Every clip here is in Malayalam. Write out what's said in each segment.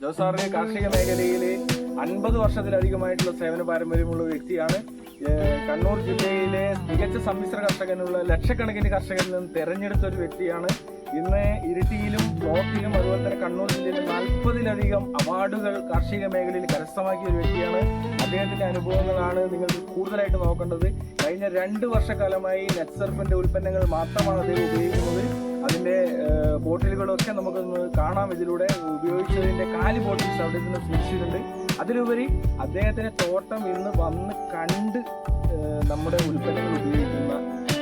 ജോസാറിന് കാർഷിക മേഖലയിൽ അൻപത് വർഷത്തിലധികമായിട്ടുള്ള സേവന പാരമ്പര്യമുള്ള വ്യക്തിയാണ്. കണ്ണൂർ ജില്ലയിലെ മികച്ച സമ്മിശ്ര കർഷകനുള്ള ലക്ഷക്കണക്കിന് കർഷകരിൽ നിന്ന് തെരഞ്ഞെടുത്ത ഒരു വ്യക്തിയാണ്. ഇന്ന് ഇരിട്ടിയിലും ബ്ലോക്കിലും അതുപോലെ തന്നെ കണ്ണൂർ ജില്ലയിലെ നാൽപ്പതിലധികം അവാർഡുകൾ കാർഷിക മേഖലയിൽ കരസ്ഥമാക്കിയ ഒരു വ്യക്തിയാണ്. അദ്ദേഹത്തിന്റെ അനുഭവങ്ങളാണ് നിങ്ങൾ കൂടുതലായിട്ട് നോക്കേണ്ടത്. കഴിഞ്ഞ രണ്ട് വർഷക്കാലമായി നെറ്റ് നെറ്റ്സർഫിന്റെ ഉൽപ്പന്നങ്ങൾ മാത്രമാണ് അദ്ദേഹം ഉപയോഗിക്കുന്നത്. അതിന്റെ ബോട്ടിലുകളൊക്കെ നമുക്കൊന്ന് കാണാം. ഇതിലൂടെ ഉപയോഗിച്ചതിന്റെ കാലി ബോട്ടിൽസ് അവിടെ നിന്ന് സൂക്ഷിച്ചിട്ടുണ്ട്. അതിലുപരി അദ്ദേഹത്തിന്റെ തോട്ടം ഇന്ന് വന്ന് കണ്ട് നമ്മുടെ ഉൽപ്പന്നങ്ങൾ ഉപയോഗിക്കുന്ന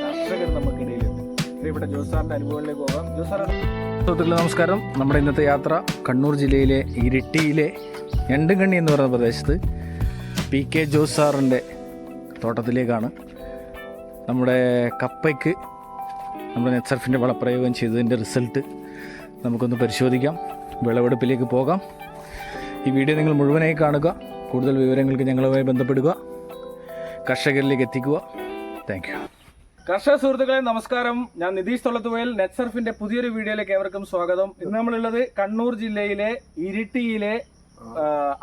കർഷകർ നമുക്കിടയിലുണ്ട്. ഇവിടെ ജോസാറിന്റെ അനുഭവങ്ങളിലേക്ക് പോകാം. ജോസാർ സുഹൃത്തുക്കളെ നമസ്കാരം. നമ്മുടെ ഇന്നത്തെ യാത്ര കണ്ണൂർ ജില്ലയിലെ ഇരിട്ടിയിലെ ഞണ്ടുകണ്ണി എന്ന് പറയുന്ന പ്രദേശത്ത് പി കെ ജോസ് സാറിന്റെ തോട്ടത്തിലേക്കാണ്. നമ്മുടെ കപ്പയ്ക്ക് നമ്മുടെ നെറ്റ്സർഫിന്റെ വളപ്രയോഗം ചെയ്തതിന്റെ റിസൾട്ട് നമുക്കൊന്ന് പരിശോധിക്കാം. വിളവെടുപ്പിലേക്ക് പോകാം. ഈ വീഡിയോ നിങ്ങൾ മുഴുവനായി കാണുക. കൂടുതൽ വിവരങ്ങൾക്ക് ഞങ്ങളുമായി ബന്ധപ്പെടുക. കർഷകരിലേക്ക് എത്തിക്കുക. താങ്ക് യു കർഷക സുഹൃത്തുക്കളെ നമസ്കാരം. ഞാൻ നിതീഷ് തൊള്ളത്തുവയൽ. നെറ്റ്സർഫിന്റെ പുതിയൊരു വീഡിയോയിലേക്ക് ഏവർക്കും സ്വാഗതം. ഇന്ന് നമ്മളുള്ളത് കണ്ണൂർ ജില്ലയിലെ ഇരിട്ടിയിലെ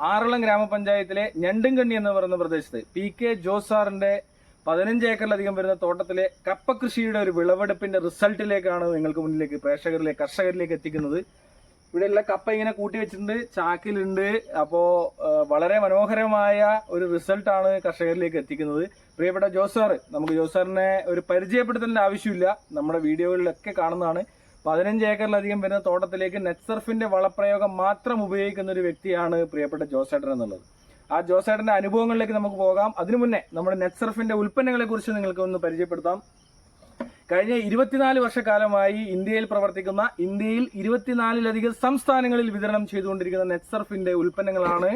ആറളം ഗ്രാമപഞ്ചായത്തിലെ ഞണ്ടുംകണ്ണി എന്ന് പറയുന്ന പ്രദേശത്ത്. പി കെ ജോസാറിന്റെ പതിനഞ്ച് ഏക്കറിലധികം വരുന്ന തോട്ടത്തിലെ കപ്പ കൃഷിയുടെ ഒരു വിളവെടുപ്പിന്റെ റിസൾട്ടിലേക്കാണ് നിങ്ങൾക്ക് മുന്നിലേക്ക് പ്രേക്ഷകരിലേക്ക് കർഷകരിലേക്ക് എത്തിക്കുന്നത്. ഇവിടെ ഉള്ള കപ്പ ഇങ്ങനെ കൂട്ടി വെച്ചിട്ടുണ്ട് ചാക്കിലുണ്ട്. അപ്പോ വളരെ മനോഹരമായ ഒരു റിസൾട്ടാണ് കർഷകരിലേക്ക് എത്തിക്കുന്നത്. പ്രിയപ്പെട്ട ജോസാറ് നമുക്ക് ജോസാറിനെ ഒരു പരിചയപ്പെടുത്തേണ്ട ആവശ്യമില്ല. നമ്മുടെ വീഡിയോകളിലൊക്കെ കാണുന്നതാണ്. പതിനഞ്ച് ഏക്കറിലധികം വരുന്ന തോട്ടത്തിലേക്ക് നെറ്റ്സർഫിന്റെ വളപ്രയോഗം മാത്രം ഉപയോഗിക്കുന്ന ഒരു വ്യക്തിയാണ് പ്രിയപ്പെട്ട ജോസേട്ടൻ എന്നുള്ളത്. ആ ജോസേട്ടന്റെ അനുഭവങ്ങളിലേക്ക് നമുക്ക് പോകാം. അതിനു മുന്നേ നമ്മുടെ നെറ്റ്സർഫിന്റെ ഉൽപ്പന്നങ്ങളെ കുറിച്ച് നിങ്ങൾക്ക് ഒന്ന് പരിചയപ്പെടുത്താം. കഴിഞ്ഞ ഇരുപത്തിനാല് വർഷക്കാലമായി ഇന്ത്യയിൽ പ്രവർത്തിക്കുന്ന ഇന്ത്യയിൽ ഇരുപത്തിനാലിലധികം സംസ്ഥാനങ്ങളിൽ വിതരണം ചെയ്തുകൊണ്ടിരിക്കുന്ന നെറ്റ്സർഫിന്റെ ഉൽപ്പന്നങ്ങളാണ്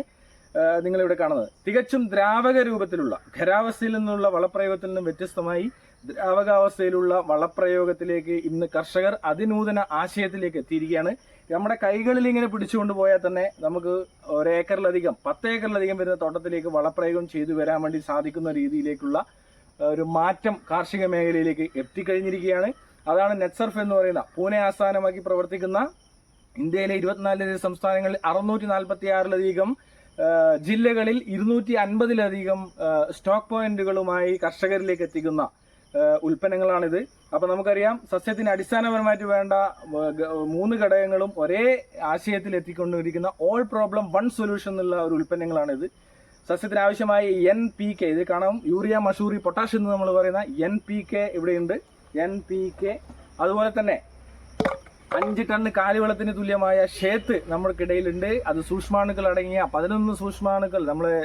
നിങ്ങളിവിടെ കാണുന്നത്. തികച്ചും ദ്രാവക രൂപത്തിലുള്ള ഖരാവസ്ഥയിൽ നിന്നുള്ള വളപ്രയോഗത്തിൽ നിന്നും വ്യത്യസ്തമായി ദ്രാവകാവസ്ഥയിലുള്ള വളപ്രയോഗത്തിലേക്ക് ഇന്ന് കർഷകർ അതിനൂതന ആശയത്തിലേക്ക് എത്തിയിരിക്കുകയാണ്. നമ്മുടെ കൈകളിൽ ഇങ്ങനെ പിടിച്ചുകൊണ്ട് പോയാൽ തന്നെ നമുക്ക് ഒരേക്കറിലധികം പത്ത് ഏക്കറിലധികം വരുന്ന തോട്ടത്തിലേക്ക് വളപ്രയോഗം ചെയ്തു വരാൻ വേണ്ടി സാധിക്കുന്ന രീതിയിലേക്കുള്ള ഒരു മാറ്റം കാർഷിക മേഖലയിലേക്ക് എത്തിക്കഴിഞ്ഞിരിക്കുകയാണ്. അതാണ് നെറ്റ്സർഫ് എന്ന് പറയുന്ന പൂനെ ആസ്ഥാനമാക്കി പ്രവർത്തിക്കുന്ന ഇന്ത്യയിലെ ഇരുപത്തിനാലിലധികം സംസ്ഥാനങ്ങളിൽ അറുന്നൂറ്റി നാൽപ്പത്തി ആറിലധികം ജില്ലകളിൽ ഇരുന്നൂറ്റി അൻപതിലധികം സ്റ്റോക്ക് പോയിന്റുകളുമായി കർഷകരിലേക്ക് എത്തിക്കുന്ന ഉൽപ്പന്നങ്ങളാണിത്. അപ്പൊ നമുക്കറിയാം സസ്യത്തിന് അടിസ്ഥാനപരമായിട്ട് വേണ്ട മൂന്ന് ഘടകങ്ങളും ഒരേ ആശയത്തിൽ എത്തിക്കൊണ്ടിരിക്കുന്ന ഓൾ പ്രോബ്ലം വൺ സൊല്യൂഷൻ എന്നുള്ള ഒരു ഉൽപ്പന്നങ്ങളാണിത്. സസ്യത്തിന് ആവശ്യമായ എൻ പി കെ ഇത് കാണാം. യൂറിയ മഷൂറി പൊട്ടാഷ് എന്ന് നമ്മൾ പറയുന്ന എൻ പി കെ ഇവിടെയുണ്ട്. എൻ പി കെ അതുപോലെ തന്നെ അഞ്ച് ടൺ കാലിവെള്ളത്തിന് തുല്യമായ ഷേത്ത് നമ്മൾക്കിടയിലുണ്ട്. അത് സൂക്ഷ്മാണുക്കൾ അടങ്ങിയ പതിനൊന്ന് സൂക്ഷ്മാണുക്കൾ നമ്മളെ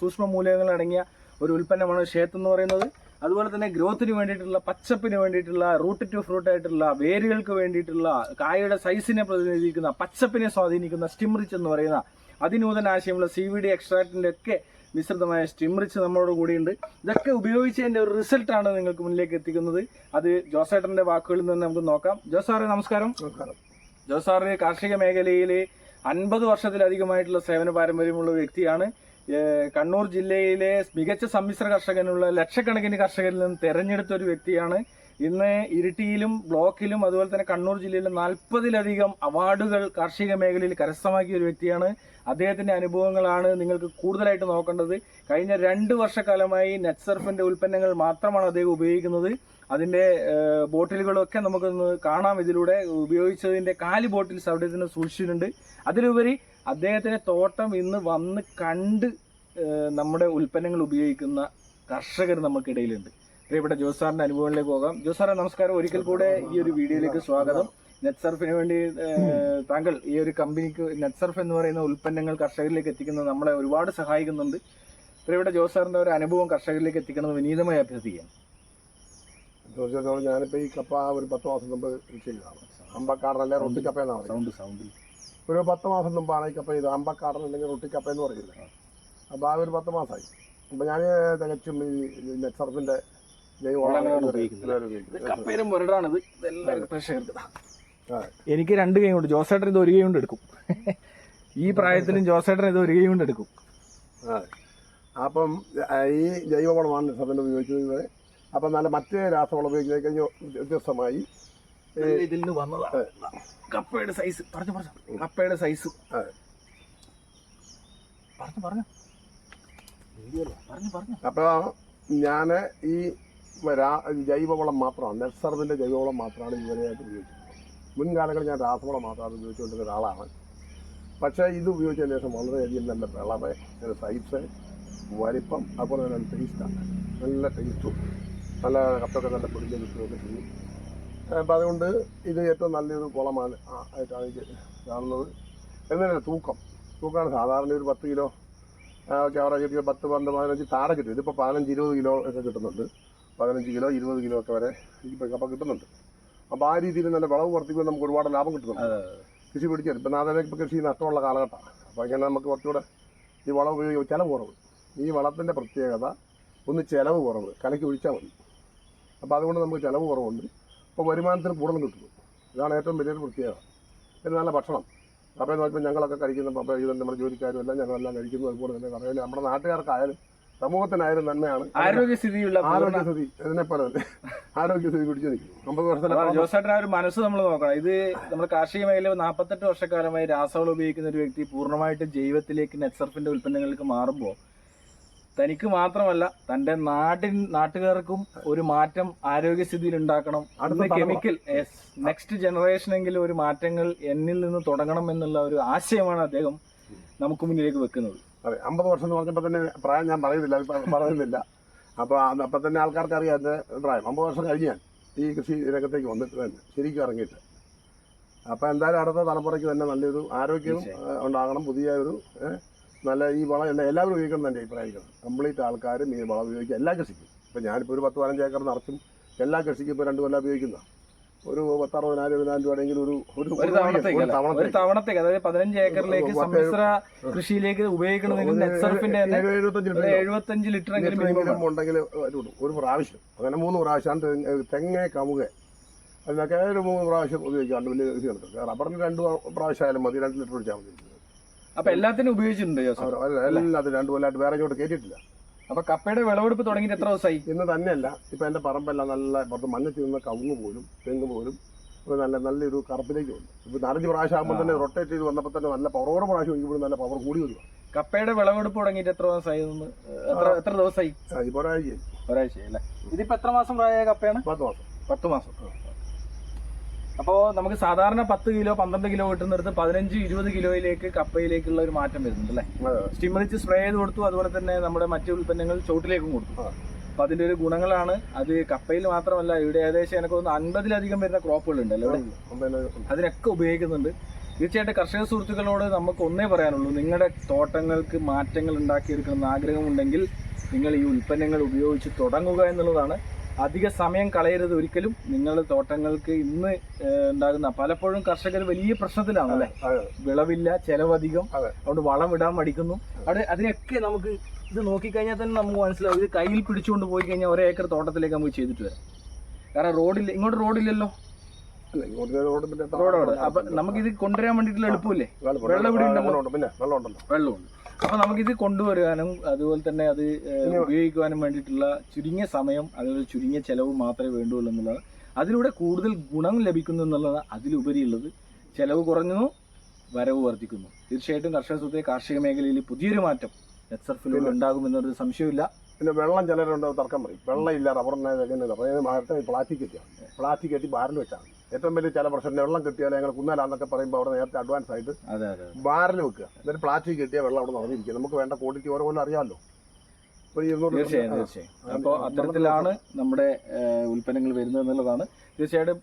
സൂക്ഷ്മ മൂലകങ്ങൾ അടങ്ങിയ ഒരു ഉൽപ്പന്നമാണ് ഷേത്ത് എന്ന് പറയുന്നത്. അതുപോലെ തന്നെ ഗ്രോത്തിന് വേണ്ടിയിട്ടുള്ള പച്ചപ്പിന് വേണ്ടിയിട്ടുള്ള റൂട്ട് ടു ഫ്രൂട്ട് ആയിട്ടുള്ള വേരുകൾക്ക് വേണ്ടിയിട്ടുള്ള കായയുടെ സൈസിനെ പ്രതിനിധീകരിക്കുന്ന പച്ചപ്പിനെ സ്വാധീനിക്കുന്ന സ്റ്റിംറിച്ച് എന്ന് പറയുന്ന അതിനൂതന ആശയമുള്ള സി വി ഡി എക്സ്ട്രാക്റ്റിന്റെ ഒക്കെ മിശ്രിതമായ സ്റ്റിംറിച്ച് നമ്മളോട് കൂടിയുണ്ട്. ഇതൊക്കെ ഉപയോഗിച്ചതിന്റെ ഒരു റിസൾട്ടാണ് നിങ്ങൾക്ക് മുന്നിലേക്ക് എത്തിക്കുന്നത്. അത് ജോസേട്ടന്റെ വാക്കുകളിൽ നിന്ന് നമുക്ക് നോക്കാം. ജോസാറെ നമസ്കാരം. ജോസാറ് കാർഷിക മേഖലയിൽ അൻപത് വർഷത്തിലധികമായിട്ടുള്ള സേവന പാരമ്പര്യമുള്ള വ്യക്തിയാണ്. കണ്ണൂർ ജില്ലയിലെ മികച്ച സമ്മിശ്ര കർഷകനുള്ള ലക്ഷക്കണക്കിന് കർഷകരിൽ നിന്ന് തെരഞ്ഞെടുത്ത ഒരു വ്യക്തിയാണ്. ഇന്ന് ഇരിട്ടിയിലും ബ്ലോക്കിലും അതുപോലെ തന്നെ കണ്ണൂർ ജില്ലയിലും നാൽപ്പതിലധികം അവാർഡുകൾ കാർഷിക മേഖലയിൽ കരസ്ഥമാക്കിയ ഒരു വ്യക്തിയാണ്. അദ്ദേഹത്തിന്റെ അനുഭവങ്ങളാണ് നിങ്ങൾക്ക് കൂടുതലായിട്ട് നോക്കേണ്ടത്. കഴിഞ്ഞ രണ്ട് വർഷക്കാലമായി നെറ്റ്സർഫിന്റെ ഉൽപ്പന്നങ്ങൾ മാത്രമാണ് അദ്ദേഹം ഉപയോഗിക്കുന്നത്. അതിന്റെ ബോട്ടിലുകളൊക്കെ നമുക്കൊന്ന് കാണാം. ഇതിലൂടെ ഉപയോഗിച്ചതിന്റെ കാലി ബോട്ടിൽസ് അവിടെ തന്നെ സൂക്ഷിച്ചിട്ടുണ്ട്. അതിലുപരി അദ്ദേഹത്തിന്റെ തോട്ടം ഇന്ന് വന്ന് കണ്ട് നമ്മുടെ ഉൽപ്പന്നങ്ങൾ ഉപയോഗിക്കുന്ന കർഷകർ നമുക്കിടയിലുണ്ട്. പ്രിയപ്പെട്ട ജോസാറിന്റെ അനുഭവങ്ങളിലേക്ക് പോകാം. ജോസാറെ നമസ്കാരം. ഒരിക്കൽ കൂടെ ഈ ഒരു വീഡിയോയിലേക്ക് സ്വാഗതം. നെറ്റ് സർഫിന് വേണ്ടി താങ്കൾ ഈ ഒരു കമ്പനിക്ക് നെറ്റ് സർഫ് എന്ന് പറയുന്ന ഉൽപ്പന്നങ്ങൾ കർഷകരിലേക്ക് എത്തിക്കുന്നത് നമ്മളെ ഒരുപാട് സഹായിക്കുന്നുണ്ട്. പ്രിയപ്പെട്ട ജോസാറിന്റെ ഒരു അനുഭവം കർഷകരിലേക്ക് എത്തിക്കണമെന്ന് വിനീതമായി അഭ്യർത്ഥിക്കാം. തീർച്ചയായിട്ടും ഞാനിപ്പോൾ ഈ കപ്പ ഒരു പത്ത് മാസം മുമ്പ് ചെയ്തതാണ് അമ്പക്കാടനല്ലേ റൊട്ടിക്കപ്പ എന്നാണ് പറയുന്നത്. സൗണ്ട് സൗണ്ടിൽ ഒരു പത്ത് മാസം മുമ്പാണ് ഈ കപ്പ ചെയ്തത്. അമ്പക്കാടൻ അല്ലെങ്കിൽ റൊട്ടിക്കപ്പ എന്ന് പറയില്ല അപ്പോൾ ആ ഒരു പത്ത് മാസമായി അപ്പോൾ ഞാൻ തികച്ചും ഈ പ്രേക്ഷകർക്ക് എനിക്ക് രണ്ട് കൈ കൊണ്ട് ജോസേട്ടൻ ഇത് ഒരു കൈ കൊണ്ട് എടുക്കും. ഈ പ്രായത്തിലും ജോസേട്ടൻ ഇത് ഒരു കൈ കൊണ്ട് എടുക്കും. അപ്പം ഈ ജൈവവളമാണ് നെറ്റ്സർഫിന്റെ ഉപയോഗിക്കുന്നത്. അപ്പം നല്ല മറ്റേ രാസവളം ഉപയോഗിക്കുന്നത് കഴിഞ്ഞാൽ വ്യത്യസ്തമായി ഇതിൽ നിന്ന് വന്നതാണ് കപ്പയുടെ സൈസ് പറഞ്ഞു പറഞ്ഞു. കപ്പയുടെ സൈസ്. പറഞ്ഞു പറഞ്ഞു. പറഞ്ഞു പറഞ്ഞു. അപ്പൊ ഞാൻ ഈ ജൈവവളം മാത്രമാണ് നെറ്റ്സർവിന്റെ ജൈവവളം മാത്രമാണ് ഇവരെയായിട്ട് ഉപയോഗിച്ചത് മുൻകാലങ്ങളിൽ ഞാൻ രാസവളം മാത്രമാണ് ഉപയോഗിച്ചുകൊണ്ടിരുന്ന ഒരാളാണ്. പക്ഷേ ഇത് ഉപയോഗിച്ചതിന് ശേഷം വളരെയധികം നല്ല വിളവ് നല്ല സൈസ് വലിപ്പം അതുപോലെ തന്നെ നല്ല ടേസ്റ്റാണ് നല്ല ടേസ്റ്റും നല്ല കപ്പൊക്കെ നല്ല പൊടിഞ്ഞ് കിട്ടുകയൊക്കെ ചെയ്യും. അപ്പം അതുകൊണ്ട് ഇത് ഏറ്റവും നല്ലൊരു കുളമാണ് ആയിട്ടാണ് എനിക്ക് കാണുന്നത്. എന്നല്ല തൂക്കം? തൂക്കമാണ് സാധാരണ ഒരു പത്ത് കിലോ ഒക്കെ അവിടെ കിട്ടിയ പത്ത് പന്ത്രണ്ട് പതിനഞ്ച് താഴെ കിട്ടും. ഇതിപ്പോൾ പതിനഞ്ച് ഇരുപത് കിലോ ഒക്കെ കിട്ടുന്നുണ്ട്. പതിനഞ്ച് കിലോ ഇരുപത് കിലോ ഒക്കെ വരെ ഇപ്പം കപ്പ കിട്ടുന്നുണ്ട്. അപ്പോൾ ആ രീതിയിൽ നല്ല വിളവ് വർദ്ധിക്കുമ്പോൾ നമുക്ക് ഒരുപാട് ലാഭം കിട്ടുന്നുണ്ട്. കൃഷി പിടിക്കരുത്. ഇപ്പം നാളെ ഇപ്പോൾ കൃഷി നഷ്ടമുള്ള കാലഘട്ടമാണ്. അപ്പോൾ ഇങ്ങനെ നമുക്ക് കുറച്ചുകൂടെ ഈ വളം ഉപയോഗിക്കും ചിലവ് കുറവ്. ഈ വളത്തിന്റെ പ്രത്യേകത ഒന്ന് ചിലവ് കുറവ്. കലക്കി ഒഴിച്ചാൽ മതി. അപ്പോൾ അതുകൊണ്ട് നമുക്ക് ചിലവ് കുറവുണ്ട്. അപ്പോൾ വരുമാനത്തിന് കൂടുതൽ കിട്ടുന്നു. ഇതാണ് ഏറ്റവും വലിയൊരു പ്രത്യേകത. പിന്നെ നല്ല ഭക്ഷണം. അപ്പോൾ നോക്കുമ്പോൾ ഞങ്ങളൊക്കെ കഴിക്കുന്ന പപ്പ ഇത് നമ്മുടെ ജോലിക്കാരും എല്ലാം ഞങ്ങളെല്ലാം കഴിക്കുന്നു. അതുപോലെ തന്നെ കടയിൽ നമ്മുടെ നാട്ടുകാർക്കായാലും സമൂഹത്തിനായാലും നന്മയാണ്. ആരോഗ്യസ്ഥിതിയുള്ള ആരോഗ്യസ്ഥിതി ഇതിനെപ്പോലെ തന്നെ ആരോഗ്യസ്ഥിതി പിടിച്ചു നിൽക്കും അമ്പത് വർഷത്തിലെ ജോസേട്ടൻ ആ ഒരു മനസ്സ് നമ്മൾ നോക്കണം. ഇത് നമ്മുടെ കാർഷിക മേഖല നാൽപ്പത്തെട്ട് വർഷക്കാലമായി രാസവളം ഉപയോഗിക്കുന്ന ഒരു വ്യക്തി പൂർണമായിട്ട് ജൈവത്തിലേക്ക് നെറ്റ്സർഫിന്റെ ഉൽപ്പന്നങ്ങൾക്ക് മാറുമ്പോൾ തനിക്ക് മാത്രമല്ല തന്റെ നാട്ടിൻ നാട്ടുകാർക്കും ഒരു മാറ്റം ആരോഗ്യസ്ഥിതിയിൽ ഉണ്ടാക്കണം. അടുത്ത. കെമിക്കൽ നെക്സ്റ്റ് ജനറേഷനെങ്കിലും ഒരു മാറ്റങ്ങൾ എന്നിൽ നിന്ന് തുടങ്ങണം എന്നുള്ള ഒരു ആശയമാണ് അദ്ദേഹം നമുക്ക് മുന്നിലേക്ക് വെക്കുന്നത്. അതെ അമ്പത് വർഷം എന്ന് പറഞ്ഞപ്പോൾ തന്നെ പ്രായം ഞാൻ പറയുന്നില്ല പറയുന്നില്ല. അപ്പോൾ അപ്പം തന്നെ ആൾക്കാർക്ക് അറിയാം എന്റെ പ്രായം. അമ്പത് വർഷം കഴിഞ്ഞ് ഞാൻ ഈ കൃഷി രംഗത്തേക്ക് വന്നിട്ട് തന്നെ ശരിക്കും ഇറങ്ങിയിട്ട്. അപ്പോൾ എന്തായാലും അടുത്ത തലമുറയ്ക്ക് തന്നെ നല്ലൊരു ആരോഗ്യവും ഉണ്ടാകണം പുതിയ ഒരു നല്ല ഈ വളം എല്ലാ എല്ലാവരും ഉപയോഗിക്കണം എന്റെ അഭിപ്രായമാണ് കംപ്ലീറ്റ് ആൾക്കാരും ഈ വളം ഉപയോഗിക്കുക എല്ലാ കൃഷിക്കും. ഇപ്പം ഞാനിപ്പോൾ ഒരു പത്ത് പതിനഞ്ച് ഏക്കർ നിറച്ചും എല്ലാ കൃഷിക്കും ഇപ്പോൾ രണ്ട് കൊല്ലം ഉപയോഗിക്കുന്ന ഒരു പത്തറുപതിനായിരം ഇരുപതിനായിരം രൂപയെങ്കിലും ഒരു ഒരു തവണത്തേക്ക് അതായത് പതിനഞ്ച് ഏക്കറിലേക്ക് സമ്മിശ്ര കൃഷിയിലേക്ക് ഉപയോഗിക്കണമെങ്കിൽ എഴുപത്തഞ്ച് ലിറ്റർ എങ്കിലും ഉണ്ടെങ്കിൽ ഒരു പ്രാവശ്യം. അങ്ങനെ മൂന്ന് പ്രാവശ്യം. തെങ്ങ് തെങ്ങേ കമുക അതിനൊക്കെ ഒരു മൂന്ന് പ്രാവശ്യം ഉപയോഗിക്കാണ്ട് വലിയ കൃഷി നടത്തും റബ്ബറിന് രണ്ട് പ്രാവശ്യം ആയാലും മതി. രണ്ട് ലിറ്റർ ഒഴിച്ചാൽ മതി. അപ്പൊ എല്ലാത്തിനും ഉപയോഗിച്ചിട്ടുണ്ട് ജോസഫ്. അവർ- അവർ എല്ലാത്തിനും രണ്ട് കൊല്ലമായിട്ട് വേറെ ഇങ്ങോട്ട് കയറ്റിയിട്ടില്ല അപ്പൊ കപ്പയുടെ വിളവെടുപ്പ് തുടങ്ങിയിട്ട് എത്ര ദിവസമായി? ഇന്ന് തന്നെയല്ല. ഇപ്പൊ എന്റെ പറമ്പെല്ലാം നല്ല പുറത്ത് മഞ്ഞത്തിൽ നിന്ന് കവുങ്ങ് പോലും തെങ്ങ് പോലും നല്ല നല്ലൊരു കറുപ്പിലേക്ക് വന്നു. ഇപ്പൊ നാലഞ്ച് പ്രാവശ്യം ആകുമ്പോൾ തന്നെ റൊട്ടേറ്റ് ചെയ്ത് വന്നപ്പോൾ തന്നെ നല്ല പവർ ഓരോ പ്രാവശ്യം ഒഴിക്കുമ്പോഴും നല്ല പവർ കൂടി വരുവാ കപ്പയുടെ വിളവെടുപ്പ് തുടങ്ങിയിട്ട് എത്ര ദിവസമായി? എത്ര എത്ര ദിവസമായി? ഒരാഴ്ച ഒരാഴ്ച അല്ലേ? ഇതിപ്പോ എത്ര മാസം പ്രായമായ കപ്പയാണ്? പത്ത് മാസം. പത്ത് മാസം. അപ്പോ നമുക്ക് സാധാരണ പത്ത് കിലോ പന്ത്രണ്ട് കിലോ കിട്ടുന്നിടത്ത് പതിനഞ്ച് ഇരുപത് കിലോയിലേക്ക് കപ്പയിലേക്കുള്ള ഒരു മാറ്റം വരുന്നുണ്ട് അല്ലേ. സ്റ്റിമറിച്ച് സ്പ്രേ ചെയ്ത് കൊടുത്തു അതുപോലെ തന്നെ നമ്മുടെ മറ്റു ഉൽപ്പന്നങ്ങൾ ചോട്ടിലേക്കും കൊടുത്തു ആ. അതിന്റെ അതിന്റെ ഒരു ഗുണങ്ങളാണ് അത് കപ്പയിൽ മാത്രമല്ല ഇവിടെ ഏകദേശം എനിക്ക് തോന്നുന്നു അൻപതിലധികം വരുന്ന ക്രോപ്പുകൾ ഉണ്ട് അല്ലേ ഇവിടെ? അതിനൊക്കെ ഉപയോഗിക്കുന്നുണ്ട് തീർച്ചയായിട്ടും കർഷക സുഹൃത്തുക്കളോട് നമുക്ക് ഒന്നേ പറയാനുള്ളൂ നിങ്ങളുടെ തോട്ടങ്ങൾക്ക് മാറ്റങ്ങൾ ഉണ്ടാക്കിയെടുക്കണമെന്ന് ആഗ്രഹമുണ്ടെങ്കിൽ നിങ്ങൾ ഈ ഉൽപ്പന്നങ്ങൾ ഉപയോഗിച്ച് തുടങ്ങുക എന്നുള്ളതാണ് അധിക സമയം കളയരുത് ഒരിക്കലും. നിങ്ങളുടെ തോട്ടങ്ങൾക്ക് ഇന്ന് ഉണ്ടാകുന്ന പലപ്പോഴും കർഷകർ വലിയ പ്രശ്നത്തിലാണ് അല്ലെ. വിളവില്ല ചെലവധികം. അതുകൊണ്ട് വളം ഇടാൻ മടിക്കുന്നു. അവിടെ അതിനൊക്കെ നമുക്ക് ഇത് നോക്കിക്കഴിഞ്ഞാൽ തന്നെ നമുക്ക് മനസ്സിലാവും. ഇത് കയ്യിൽ പിടിച്ചുകൊണ്ട് പോയി കഴിഞ്ഞാൽ ഒരേക്കർ തോട്ടത്തിലേക്ക് നമുക്ക് ചെയ്തിട്ട് വരാം. കാരണം റോഡില്ല ഇങ്ങോട്ട് റോഡില്ലല്ലോ. റോഡോട് അപ്പൊ നമുക്കിത് കൊണ്ടുവരാൻ വേണ്ടിയിട്ടുള്ള എളുപ്പമില്ലേ? വെള്ളം ഇവിടെ ഉണ്ടല്ലോ. പിന്നെ വെള്ളമുണ്ടല്ലോ വെള്ളമുണ്ട്. അപ്പൊ നമുക്കിത് കൊണ്ടുവരാനും അതുപോലെ തന്നെ അത് ഉപയോഗിക്കുവാനും വേണ്ടിയിട്ടുള്ള ചുരുങ്ങിയ സമയം അതുപോലെ ചുരുങ്ങിയ ചെലവ് മാത്രമേ വേണ്ടുള്ളൂ എന്നുള്ളതാണ്. അതിലൂടെ കൂടുതൽ ഗുണം ലഭിക്കുന്നു എന്നുള്ളത് അതിലുപരിയുള്ളത്. ചെലവ് കുറഞ്ഞു വരവ് വർദ്ധിക്കുന്നു. തീർച്ചയായിട്ടും കർഷക സ്വത്തെ കാർഷിക മേഖലയിൽ പുതിയൊരു മാറ്റം. നെറ്റ്സർഫിലൂടെ ഉണ്ടാകുമെന്നൊരു സംശയമില്ല പിന്നെ വെള്ളം ചിലരുണ്ട് തർക്കം പറയും. വെള്ളം ഇല്ല റബ്ബറിനെ എങ്ങനെ മാറ്റം പ്ലാസ്റ്റിക് കെട്ടിയാണ് പ്ലാസ്റ്റിക് കെട്ടി ബാരൽ വെച്ചാണ് ഏറ്റവും വലിയ ചില പ്രശ്നം വെള്ളം കിട്ടിയാൽ ഞങ്ങൾ കുന്നാലാന്നൊക്കെ പറയുമ്പോൾ അവിടെ നേരത്തെ അഡ്വാൻസ് ആയിട്ട് ബാരൽ വെക്കുക. എന്നിട്ട് പ്ലാസ്റ്റിക് കെട്ടിയ വെള്ളം അവിടെ നിറഞ്ഞിരിക്കുക. നമുക്ക് വേണ്ട ക്വാളിറ്റി ഓരോ കൊല്ലം അറിയാമല്ലോ തീർച്ചയായും തീർച്ചയായും. അപ്പോൾ അത്തരത്തിലാണ് നമ്മുടെ ഉൽപ്പന്നങ്ങൾ വരുന്നത് എന്നുള്ളതാണ്. തീർച്ചയായിട്ടും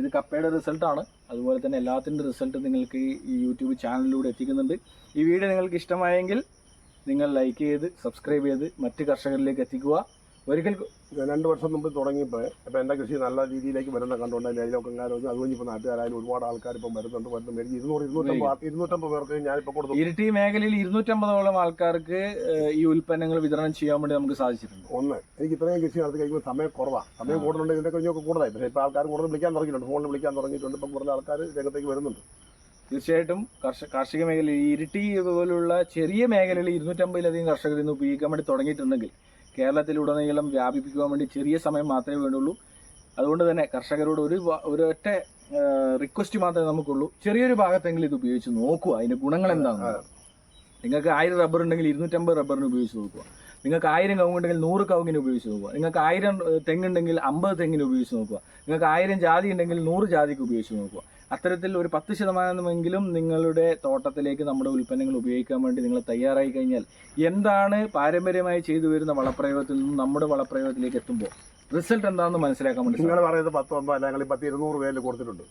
ഇത് കപ്പയുടെ റിസൾട്ടാണ് അതുപോലെ തന്നെ എല്ലാത്തിന്റെ റിസൾട്ട് നിങ്ങൾക്ക് ഈ യൂട്യൂബ് ചാനലിലൂടെ എത്തിക്കുന്നുണ്ട്. ഈ വീഡിയോ നിങ്ങൾക്ക് ഇഷ്ടമായെങ്കിൽ നിങ്ങൾ ലൈക്ക് ചെയ്ത് സബ്സ്ക്രൈബ് ചെയ്ത് മറ്റ് കർഷകരിലേക്ക് എത്തിക്കുക. ഒരിക്കൽ രണ്ട് വർഷം മുമ്പ് തുടങ്ങിയപ്പോൾ അപ്പോൾ എന്റെ കൃഷി നല്ല രീതിയിലേക്ക് വരുന്ന കണ്ടുകൊണ്ട് അതിലൊക്കെ കാര്യം അത് കഴിഞ്ഞ് ഇപ്പോൾ നാട്ടുകാരായാലും ഒരുപാട് ആൾക്കാർ ഇപ്പം വരുന്നുണ്ട് വരുന്ന എനിക്ക് ഇരുന്നൂറ് ഇരുന്നൂറ്റമ്പത് ഇരുന്നൂറ്റമ്പത് പേർക്ക് ഞാനിപ്പോൾ കൊടുത്തു. ഇരിട്ടി മേഖലയിൽ ഇരുന്നൂറ്റമ്പതോളം ആൾക്കാർക്ക് ഈ ഉൽപ്പന്നങ്ങൾ വിതരണം ചെയ്യാൻ വേണ്ടി നമുക്ക് സാധിച്ചിട്ടുണ്ട്. ഒന്ന് എനിക്ക് ഇത്രയും കൃഷി നടത്തി കഴിക്കുമ്പോൾ സമയം കുറവാണ് സമയം കൂടുതലുണ്ട് ഇതിന്റെ കഴിഞ്ഞൊക്കെ കൂടുതലായി. പക്ഷേ ഇപ്പോൾ ആൾക്കാർ കൂടുതൽ വിളിക്കാൻ തുടങ്ങിയിട്ടുണ്ട് ഫോണിൽ വിളിക്കാൻ തുടങ്ങിയിട്ടുണ്ട്. ഇപ്പം കൂടുതൽ ആൾക്കാർ രംഗത്തേക്ക് വരുന്നുണ്ട്. തീർച്ചയായിട്ടും കർഷക കാർഷിക മേഖലയിൽ ഇരിട്ടി പോലുള്ള ചെറിയ മേഖലയിൽ ഇരുന്നൂറ്റമ്പതിലധികം കർഷകർ ഇന്ന് ഉപയോഗിക്കാൻ വേണ്ടി തുടങ്ങിയിട്ടുണ്ടെങ്കിൽ കേരളത്തിലുടനീളം വ്യാപിപ്പിക്കുവാൻ വേണ്ടി ചെറിയ സമയം മാത്രമേ വേണ്ടുള്ളൂ. അതുകൊണ്ട് തന്നെ കർഷകരോട് ഒരു ഒരൊറ്റ റിക്വസ്റ്റ് മാത്രമേ നമുക്കുള്ളൂ. ചെറിയൊരു ഭാഗത്തെങ്കിലും ഇത് ഉപയോഗിച്ച് നോക്കുക. അതിന്റെ ഗുണങ്ങൾ എന്താണ് നിങ്ങൾക്ക് ആയിരം റബ്ബർ ഉണ്ടെങ്കിൽ ഇരുന്നൂറ്റമ്പത് റബ്ബറിന് ഉപയോഗിച്ച് നോക്കുക. നിങ്ങൾക്ക് ആയിരം കവുങ്ങുണ്ടെങ്കിൽ നൂറ് കവുങ്ങിന് ഉപയോഗിച്ച് നോക്കുക. നിങ്ങൾക്ക് ആയിരം തെങ്ങുണ്ടെങ്കിൽ അമ്പത് തെങ്ങിന് ഉപയോഗിച്ച് നോക്കുക. നിങ്ങൾക്ക് ആയിരം ജാതി ഉണ്ടെങ്കിൽ നൂറ് ജാതിക്ക് ഉപയോഗിച്ച് നോക്കുക. അത്തരത്തിൽ ഒരു പത്ത് ശതമാനമെങ്കിലും നിങ്ങളുടെ തോട്ടത്തിലേക്ക് നമ്മുടെ ഉൽപ്പന്നങ്ങൾ ഉപയോഗിക്കാൻ വേണ്ടി നിങ്ങൾ തയ്യാറായി കഴിഞ്ഞാൽ എന്താണ് പാരമ്പര്യമായി ചെയ്തു വരുന്ന വളപ്രയോഗത്തിൽ നിന്നും നമ്മുടെ വളപ്രയോഗത്തിലേക്ക് എത്തുമ്പോൾ റിസൾട്ട് എന്താണെന്ന് മനസ്സിലാക്കാൻ വേണ്ടി നിങ്ങൾ പറയുന്നത് പത്ത് ഒമ്പത് അല്ലെങ്കിൽ പത്ത് ഇരുന്നൂറ് പേര് കൊടുത്തിട്ടുണ്ട്.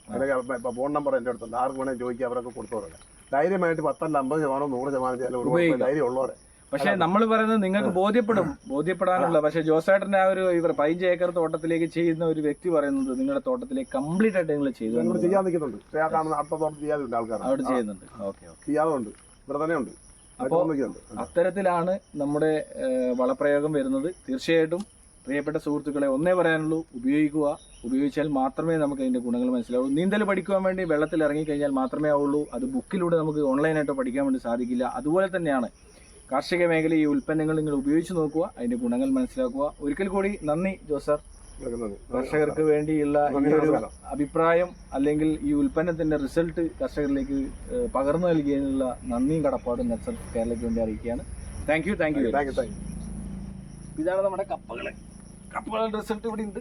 ഫോൺ നമ്പർ എന്റെ അടുത്തുണ്ട്. ആർക്ക് വേണേൽ ചോദിക്കുക അവരൊക്കെ കൊടുത്തോടെ ധൈര്യമായിട്ട് പത്തല്ല അമ്പത് ശതമാനം നൂറ് ശതമാനം. ധൈര്യം ഉള്ളവരെ പക്ഷെ നമ്മൾ പറയുന്നത് നിങ്ങൾക്ക് ബോധ്യപ്പെടും. ബോധ്യപ്പെടാനുള്ള. പക്ഷെ ജോസേട്ടന്റെ ആ ഒരു ഇവർ പതിനഞ്ച് ഏക്കർ തോട്ടത്തിലേക്ക് ചെയ്യുന്ന ഒരു വ്യക്തി പറയുന്നത് നിങ്ങളുടെ തോട്ടത്തിലേക്ക് കംപ്ലീറ്റ് ആയിട്ട് നിങ്ങൾ ചെയ്തു നിങ്ങൾ എന്നുള്ളതാണ്. ചെയ്യാൻ നിൽക്കുന്നുണ്ട്. പക്ഷേ ആ കാണുന്ന അടുത്ത തോട്ടം ചെയ്യാതുണ്ട് ആൾക്കാർ. അവിടെ ചെയ്യുന്നുണ്ട്. ഓക്കെ ഇവിടെ തന്നെ ഉണ്ട്. അത്തരത്തിലാണ് നമ്മുടെ വളപ്രയോഗം വരുന്നത്. തീർച്ചയായിട്ടും പ്രിയപ്പെട്ട സുഹൃത്തുക്കളെ ഒന്നേ പറയാനുള്ളൂ. ഉപയോഗിക്കുക. ഉപയോഗിച്ചാൽ മാത്രമേ നമുക്ക് അതിന്റെ ഗുണങ്ങൾ മനസ്സിലാവൂ നീന്തൽ പഠിക്കുവാൻ വേണ്ടി വെള്ളത്തിൽ ഇറങ്ങി കഴിഞ്ഞാൽ മാത്രമേ ആവുള്ളൂ. അത് ബുക്കിലൂടെ നമുക്ക് ഓൺലൈനായിട്ട് പഠിക്കാൻ വേണ്ടി സാധിക്കില്ല. അതുപോലെ തന്നെയാണ് കാർഷിക മേഖല ഈ ഉൽപ്പന്നങ്ങൾ നിങ്ങൾ ഉപയോഗിച്ച് നോക്കുക അതിന്റെ ഗുണങ്ങൾ മനസ്സിലാക്കുക. ഒരിക്കൽ കൂടി നന്ദി ജോസർ. കർഷകർക്ക് വേണ്ടിയുള്ള ഈ ഒരു അഭിപ്രായം അല്ലെങ്കിൽ ഈ ഉൽപ്പന്നത്തിന്റെ റിസൾട്ട് കർഷകരിലേക്ക് പകർന്നു നൽകിയതിനുള്ള നന്ദിയും കടപ്പാടും നെക്സർ കേരളയ്ക്ക് വേണ്ടി അറിയിക്കുകയാണ്. താങ്ക് യു താങ്ക് യു ഇതാണ് നമ്മുടെ കപ്പകൾ. കപ്പകളുടെ റിസൾട്ട് ഇവിടെ ഉണ്ട്.